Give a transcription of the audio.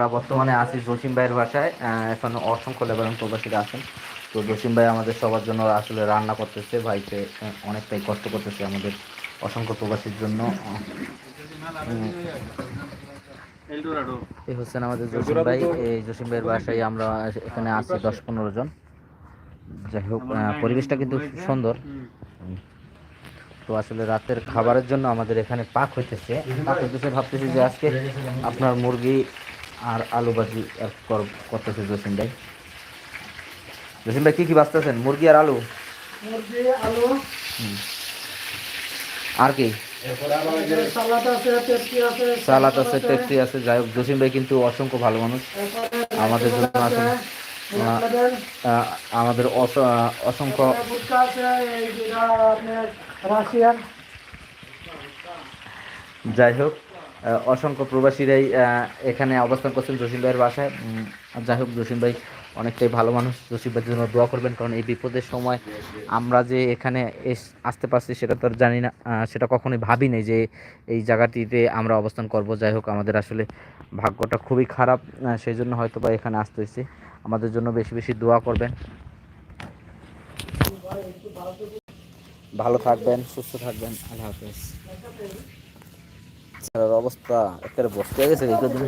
আমরা বর্তমানে আছি জসিম ভাইয়ের বাসায় এখন অসংখ্য লেবানন প্রবাসীরা আছেন। তো জসিম ভাই আমাদের সবার জন্য আসলে রান্না করতেছে ভাইকে অনেকটাই কষ্ট করতেছে আমাদের অসংখ্য প্রবাসীর জন্য। এই হচ্ছেন আমাদের জসিম ভাই। এই জসিম ভাইয়ের বাসায় আমরা এখানে আছি দশ পনেরো জন। যাই হোক পরিবেশটা কিন্তু সুন্দর। তো আসলে রাতের খাবারের জন্য আমাদের এখানে পাক হইতেছে। পাক হইতেছে ভাবতেছি যে আজকে আপনার মুরগি আর আলু ভাজি আর কর- করতেছে জসিম ভাই। জসিম ভাই কি কি বাঁচতেছেন মুরগি আর আলু? মুরগি আলু। আর কি? সালাদ আছে পেপসি আছে সালাদ আছে পেপসি আছে। যাই হোক জসিম ভাই কিন্তু অসংখ্য ভালো মানুষ। আমাদের জন্য আসলে আমাদের অসংখ্য যাই হোক অসংখ্য প্রবাসীরাই এখানে অবস্থান করছেন জসিম ভাইয়ের বাসায়। যাই হোক, জসিম ভাই অনেকটাই ভালো মানুষ। জসিম ভাইয়ের জন্য দোয়া করবেন, কারণ এই বিপদের সময় আমরা যে এখানে আসতে পারছি, সেটা তো জানি না। সেটা কখনোই ভাবি নাই যে এই জায়গাটিতে আমরা অবস্থান করব। যাই হোক, আমাদের আসলে ভাগ্যটা খুবই খারাপ সেই জন্য হয়তো বা এখানে আসতে হয়েছে। আমাদের জন্য বেশি বেশি দোয়া করবেন। ভালো থাকবেন, সুস্থ থাকবেন। আল্লাহ হাফেজ। অবস্থা একটা বসতে গেছে কদিন